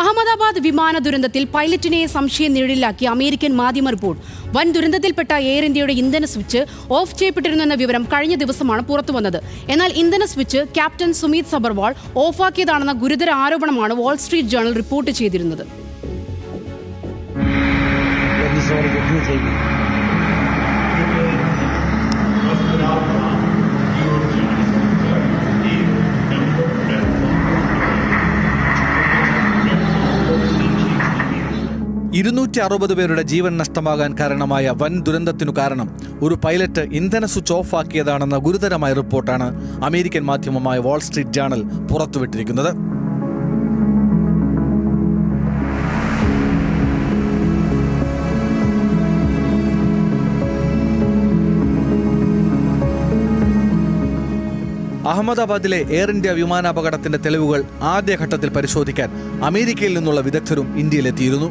അഹമ്മദാബാദ് വിമാന ദുരന്തത്തിൽ പൈലറ്റിനെ സംശയം നിഴലിലാക്കി അമേരിക്കൻ മാധ്യമ റിപ്പോർട്ട്. വൻ ദുരന്തത്തിൽപ്പെട്ട എയർ ഇന്ത്യയുടെ ഇന്ധന സ്വിച്ച് ഓഫ് ചെയ്യപ്പെട്ടിരുന്നെന്ന വിവരം കഴിഞ്ഞ ദിവസമാണ് പുറത്തുവന്നത് എന്നാൽ ഇന്ധന സ്വിച്ച് ക്യാപ്റ്റൻ സുമീത് സബർവാൾ ഓഫാക്കിയതാണെന്ന ഗുരുതര ആരോപണമാണ് വാൾ സ്ട്രീറ്റ് ജേണൽ റിപ്പോർട്ട് ചെയ്തിരുന്നത്. ഇരുന്നൂറ്റി അറുപത് പേരുടെ ജീവൻ നഷ്ടമാകാൻ കാരണമായ വൻ ദുരന്തത്തിനു കാരണം ഒരു പൈലറ്റ് ഇന്ധന സ്വിച്ച് ഓഫ് ആക്കിയതാണെന്ന ഗുരുതരമായ റിപ്പോർട്ടാണ് അമേരിക്കൻ മാധ്യമമായ വാൾ സ്ട്രീറ്റ് ജേണൽ പുറത്തുവിട്ടിരിക്കുന്നത്. അഹമ്മദാബാദിലെ എയർ ഇന്ത്യ വിമാനാപകടത്തിന്റെ തെളിവുകൾ ആദ്യഘട്ടത്തിൽ പരിശോധിക്കാൻ അമേരിക്കയിൽ നിന്നുള്ള വിദഗ്ധരും ഇന്ത്യയിലെത്തിയിരുന്നു.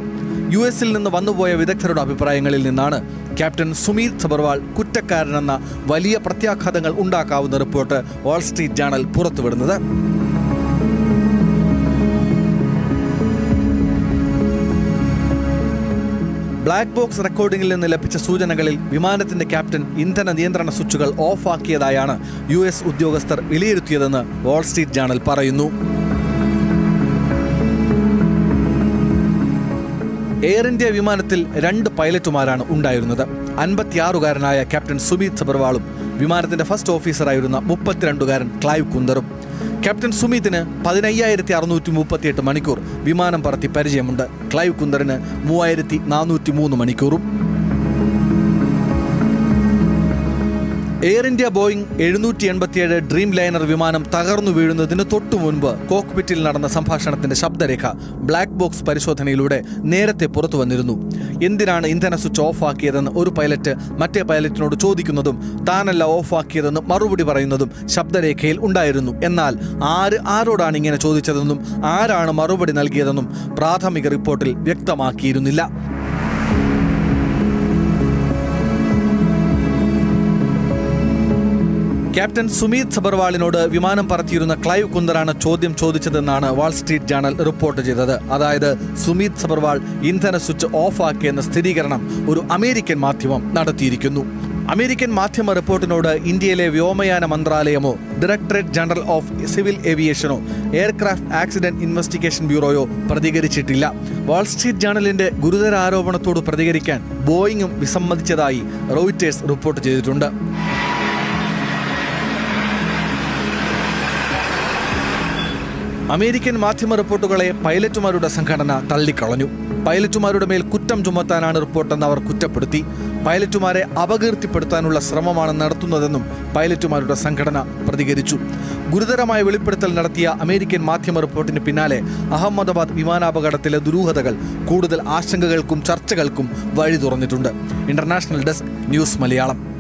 യു എസിൽ നിന്ന് വന്നുപോയ വിദഗ്ധരുടെ അഭിപ്രായങ്ങളിൽ നിന്നാണ് ക്യാപ്റ്റൻ സുമീത് സബർവാൾ കുറ്റക്കാരനെന്ന വലിയ പ്രത്യാഘാതങ്ങൾ ഉണ്ടാക്കാവുന്ന റിപ്പോർട്ട് വാൾ സ്ട്രീറ്റ് ജേണൽ പുറത്തുവിടുന്നത്. ബ്ലാക്ക് ബോക്സ് റെക്കോർഡിംഗിൽ നിന്ന് ലഭിച്ച സൂചനകളിൽ വിമാനത്തിന്റെ ക്യാപ്റ്റൻ ഇന്ധന നിയന്ത്രണ സ്വിച്ചുകൾ ഓഫാക്കിയതായാണ് യു എസ് ഉദ്യോഗസ്ഥർ വിലയിരുത്തിയതെന്ന് വാൾ സ്ട്രീറ്റ് ജേണൽ പറയുന്നു. എയർ ഇന്ത്യ വിമാനത്തിൽ രണ്ട് പൈലറ്റുമാരാണ് ഉണ്ടായിരുന്നത്. അൻപത്തിയാറുകാരനായ ക്യാപ്റ്റൻ സുമീത് സബർവാളും വിമാനത്തിന്റെ ഫസ്റ്റ് ഓഫീസറായിരുന്ന മുപ്പത്തിരണ്ടുകാരൻ ക്ലൈവ് കുന്ദറും ക്യാപ്റ്റൻ സുമീത്തിന് പതിനയ്യായിരത്തി അറുന്നൂറ്റി മുപ്പത്തിയെട്ട് മണിക്കൂർ വിമാനം പറത്തി പരിചയമുണ്ട്. ക്ലൈവ് കുന്ദറിന് മൂവായിരത്തി നാനൂറ്റി മൂന്ന് മണിക്കൂറും എയർ ഇന്ത്യ ബോയിങ് എഴുന്നൂറ്റി എൺപത്തിയേഴ് ഡ്രീം ലൈനർ വിമാനം തകർന്നു വീഴുന്നതിന് തൊട്ടു മുൻപ് കോക്ക്പിറ്റിൽ നടന്ന സംഭാഷണത്തിന്റെ ശബ്ദരേഖ ബ്ലാക്ക് ബോക്സ് പരിശോധനയിലൂടെ നേരത്തെ പുറത്തു വന്നിരുന്നു. എന്തിനാണ് ഇന്ധന സ്വിച്ച് ഓഫ് ആക്കിയതെന്ന് ഒരു പൈലറ്റ് മറ്റേ പൈലറ്റിനോട് ചോദിക്കുന്നതും താനല്ല ഓഫ് ആക്കിയതെന്ന് മറുപടി പറയുന്നതും ശബ്ദരേഖയിൽ ഉണ്ടായിരുന്നു. എന്നാൽ ആര് ആരോടാണ് ഇങ്ങനെ ചോദിച്ചതെന്നും ആരാണ് മറുപടി നൽകിയതെന്നും പ്രാഥമിക റിപ്പോർട്ടിൽ വ്യക്തമാക്കിയിരുന്നില്ല. ക്യാപ്റ്റൻ സുമീത് സബർവാളിനോട് വിമാനം പറത്തിയിരുന്ന ക്ലൈവ് കുന്ദറാണ് ചോദ്യം ചോദിച്ചതെന്നാണ് വാൾ സ്ട്രീറ്റ് ജേണൽ റിപ്പോർട്ട് ചെയ്തത്. അതായത് സുമീത് സബർവാൾ ഇന്ധന സ്വിച്ച് ഓഫ് ആക്കിയെന്ന സ്ഥിരീകരണം ഒരു അമേരിക്കൻ മാധ്യമം നടത്തിയിരിക്കുന്നു. അമേരിക്കൻ മാധ്യമ റിപ്പോർട്ടിനോട് ഇന്ത്യയിലെ വ്യോമയാന മന്ത്രാലയമോ ഡയറക്ടറേറ്റ് ജനറൽ ഓഫ് സിവിൽ ഏവിയേഷനോ എയർക്രാഫ്റ്റ് ആക്സിഡന്റ് ഇൻവെസ്റ്റിഗേഷൻ ബ്യൂറോയോ പ്രതികരിച്ചിട്ടില്ല. വാൾ സ്ട്രീറ്റ് ജേണലിന്റെ ഗുരുതര ആരോപണത്തോട് പ്രതികരിക്കാൻ ബോയിങ്ങും വിസമ്മതിച്ചതായി റോയിറ്റേഴ്സ് റിപ്പോർട്ട് ചെയ്തിട്ടുണ്ട്. അമേരിക്കൻ മാധ്യമ റിപ്പോർട്ടുകളെ പൈലറ്റുമാരുടെ സംഘടന തള്ളിക്കളഞ്ഞു. പൈലറ്റുമാരുടെ മേൽ കുറ്റം ചുമത്താനാണ് റിപ്പോർട്ടെന്ന് അവർ കുറ്റപ്പെടുത്തി. പൈലറ്റുമാരെ അപകീർത്തിപ്പെടുത്താനുള്ള ശ്രമമാണ് നടത്തുന്നതെന്നും പൈലറ്റുമാരുടെ സംഘടന പ്രതികരിച്ചു. ഗുരുതരമായ വെളിപ്പെടുത്തൽ നടത്തിയ അമേരിക്കൻ മാധ്യമ റിപ്പോർട്ടിന് പിന്നാലെ അഹമ്മദാബാദ് വിമാനാപകടത്തിലെ ദുരൂഹതകൾ കൂടുതൽ ആശങ്കകൾക്കും ചർച്ചകൾക്കും വഴി തുറന്നിട്ടുണ്ട്. International desk news Malayalam.